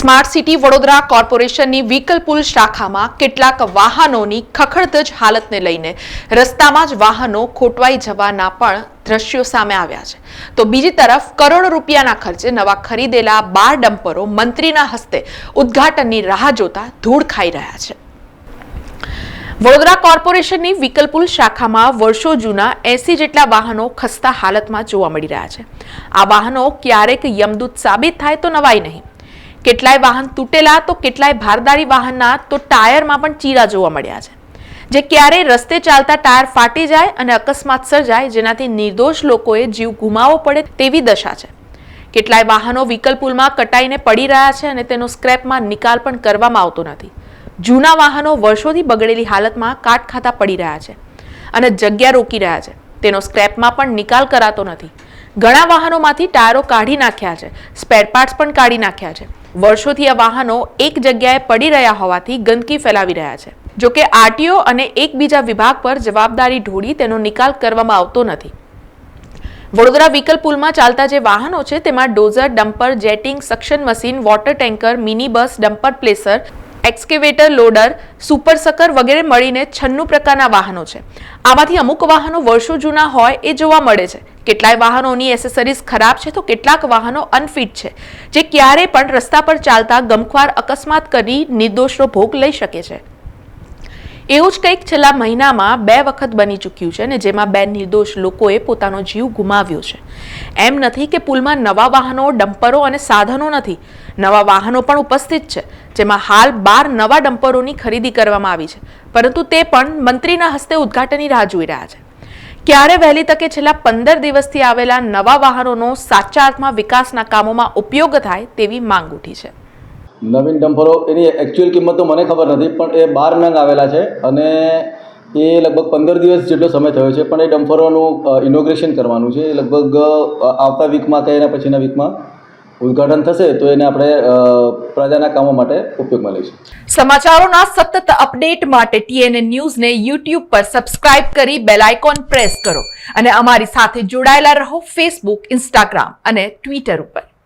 Smart city Vadodara કોર્પોરેશનની vehicle પુલ શાખામાં કેટલાક વાહનોની ખખડધજ હાલતને લઈને રસ્તામાં જ વાહનો ખોટવાઈ જવાના પણ દ્રશ્યો સામે આવ્યા છે. તો બીજી તરફ કરોડો રૂપિયાના ખર્ચે નવા ખરીદેલા બાર ડમ્પરો મંત્રીના હસ્તે ઉદ્ઘાટનની રાહ જોતા ધૂળ ખાઈ રહ્યા છે. વડોદરા કોર્પોરેશનની વિકલપુલ શાખામાં વર્ષો જૂના એસી જેટલા વાહનો ખસ્તા હાલતમાં જોવા મળી રહ્યા છે. આ વાહનો ક્યારેક યમદૂત સાબિત થાય તો નવાઈ નહીં. કેટલાય વાહન તૂટેલા તો કેટલાય ભારદારી વાહનના તો ટાયરમાં પણ ચીરા જોવા મળ્યા છે. જે ક્યારેય રસ્તે ચાલતા ટાયર ફાટી જાય અને અકસ્માત સર્જાય, જેનાથી નિર્દોષ લોકોએ જીવ ગુમાવવો પડે તેવી દશા છે. કેટલાય વાહનો વિકલપુલમાં કટાઈને પડી રહ્યા છે અને તેનો સ્ક્રેપમાં નિકાલ પણ કરવામાં આવતો નથી. જૂના વાહનો વર્ષોથી બગડેલી હાલતમાં કાટ ખાતા પડી રહ્યા છે અને જગ્યા રોકી રહ્યા છે. તેનો સ્ક્રેપમાં પણ નિકાલ કરાતો નથી. ઘણા વાહનોમાંથી ટાયરો કાઢી નાખ્યા છે. સ્પેર પાર્ટ્સ પણ કાઢી નાખ્યા છે. વર્ષોથી આ વાહનો એક જગ્યાએ પડી રહ્યા હોવાથી ગંદકી ફેલાવી રહ્યા છે. જો કે આરટીઓ અને એકબીજા વિભાગ પર જવાબદારી ઢોળી તેનો નિકાલ કરવામાં આવતો નથી. વડોદરા વ્હીકલ પુલમાં ચાલતા જે વાહનો છે તેમાં dozer, dumper, jetting, suction machine, water tanker mini bus dumper placer excavator, loader, super sucker વગેરે મળીને છન્નું પ્રકારના વાહનો છે. આમાંથી અમુક વાહનો વર્ષો જૂના હોય એ જોવા મળે છે. કેટલાય વાહનોની એસેસરીઝ ખરાબ છે તો કેટલાક વાહનો અનફિટ છે, જે ક્યારે પણ રસ્તા પર ચાલતા ગમખ્વાર અકસ્માત કરી નિર્દોષનો ભોગ લઈ શકે છે. એવું જ કંઈક છેલ્લા મહિનામાં બે વખત બની ચૂક્યું છે ને જેમાં બે નિર્દોષ લોકોએ પોતાનો જીવ ગુમાવ્યો છે. એમ નથી કે પુલમાં નવા વાહનો, ડમ્પરો અને સાધનો નથી. નવા વાહનો પણ ઉપસ્થિત છે, જેમાં હાલ બાર નવા ડમ્પરોની ખરીદી કરવામાં આવી છે. પરંતુ તે પણ મંત્રીના હસ્તે ઉદ્ઘાટનની રાહ જોઈ રહ્યા છે. ક્યારે વહેલી તકે છેલ્લા પંદર દિવસથી આવેલા નવા વાહનોનો સાચા અર્થમાં વિકાસના કામોમાં ઉપયોગ થાય તેવી માંગ ઉઠી છે. નવીન ડમ્ફરો, એની એકચ્યુઅલ કિંમત તો મને ખબર નથી, પણ એ બાર નંગ આવેલા છે અને એ લગભગ પંદર દિવસ જેટલો સમય થયો છે, પણ એ ડમ્ફરોનું ઇનોગ્રેશન કરવાનું છે. એ લગભગ આવતા વીકમાં કે એના પછીના વીકમાં ઉદ્ઘાટન થશે, તો એને આપણે પ્રજાના કામો માટે ઉપયોગમાં લઈશું. સમાચારોના સતત અપડેટ માટે ટીએનએ ન્યૂઝને યુટ્યુબ પર સબસ્ક્રાઇબ કરી બેલ આઇકોન પ્રેસ કરો અને અમારી સાથે જોડાયેલા રહો ફેસબુક ઇન્સ્ટાગ્રામ અને ટ્વિટર ઉપર.